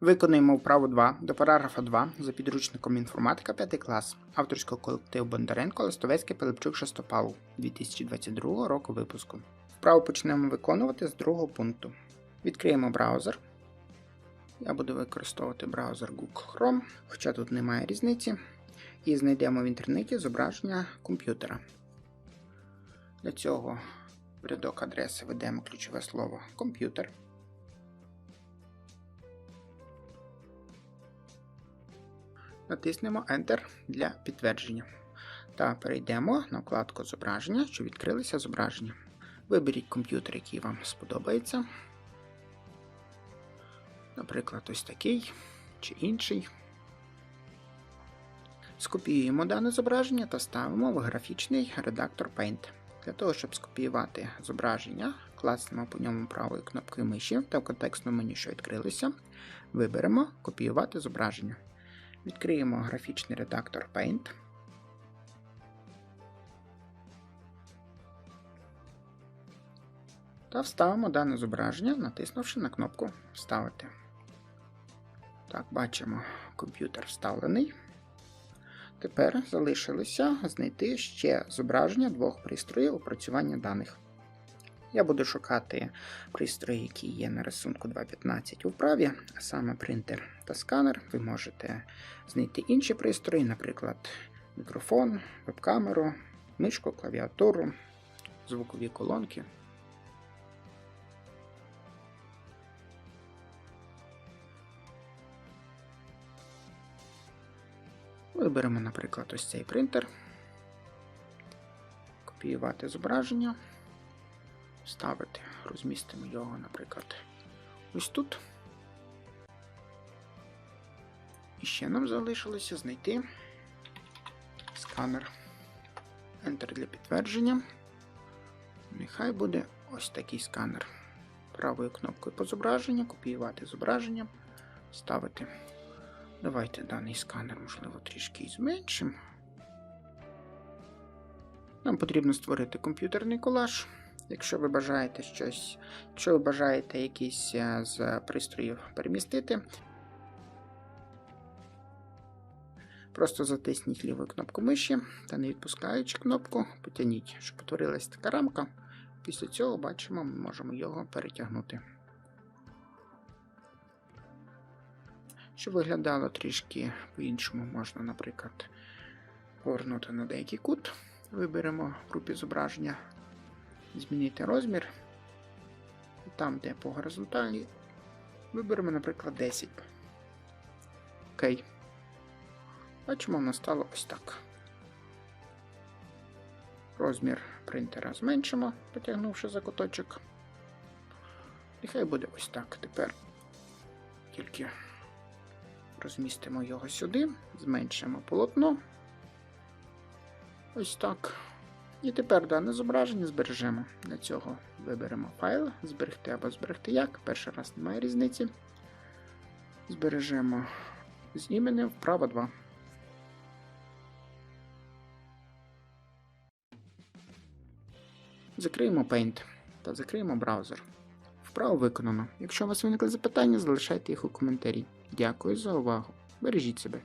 Виконуємо вправу 2 до параграфа 2 за підручником інформатика 5 клас авторського колективу Бондаренко Листовецький Пилипчук Шестопал 2022 року випуску. Вправу почнемо виконувати з другого пункту. Відкриємо браузер. Я буду використовувати браузер Google Chrome, хоча тут немає різниці. І знайдемо в інтернеті зображення комп'ютера. Для цього в рядок адреси введемо ключове слово комп'ютер. Натиснемо Enter для підтвердження. Та перейдемо на вкладку зображення, щоб відкрилися зображення. Виберіть комп'ютер, який вам сподобається. Наприклад, ось такий чи інший. Скопіюємо дане зображення та ставимо в графічний редактор Paint. Для того, щоб скопіювати зображення, класнемо по ньому правою кнопкою миші та в контекстному меню, що відкрилося, виберемо Копіювати зображення. Відкриємо графічний редактор Paint. Та вставимо дане зображення, натиснувши на кнопку Вставити. Так, бачимо, комп'ютер вставлений. Тепер залишилося знайти ще зображення двох пристроїв опрацювання даних. Я буду шукати пристрої, які є на рисунку 2.15 у вправі, а саме принтер та сканер. Ви можете знайти інші пристрої, наприклад, мікрофон, веб-камеру, мишку, клавіатуру, звукові колонки. Виберемо, наприклад, ось цей принтер, копіювати зображення вставити. Розмістимо його, наприклад, ось тут. І ще нам залишилося знайти сканер. Enter для підтвердження. Нехай буде ось такий сканер. Правою кнопкою по зображенню, копіювати зображення, ставити. Давайте даний сканер, можливо, трішки зменшимо. Нам потрібно створити комп'ютерний колаж. Якщо ви бажаєте щось, якщо ви бажаєте якийсь е, з пристроїв перемістити, просто затисніть ліву кнопку миші та не відпускаючи кнопку, потягніть, щоб утворилась така рамка. Після цього бачимо, ми можемо його перетягнути. Щоб виглядало трішки по-іншому, можна, наприклад, повернути на деякий кут. Виберемо в групі зображення змінити розмір. Там, де по горизонталі, виберемо, наприклад, 10. Окей. Бачимо, воно стало ось так. Розмір принтера зменшимо, потягнувши за куточок. Нехай буде ось так. Тепер тільки розмістимо його сюди, зменшимо полотно. Ось так. І тепер дане зображення збережемо. Для цього виберемо файл, зберегти або зберегти як. Перший раз немає різниці. Збережемо з іменем вправо 2. Закриємо Paint та закриємо браузер. Вправо виконано. Якщо у вас виникли запитання, залишайте їх у коментарі. Дякую за увагу. Бережіть себе.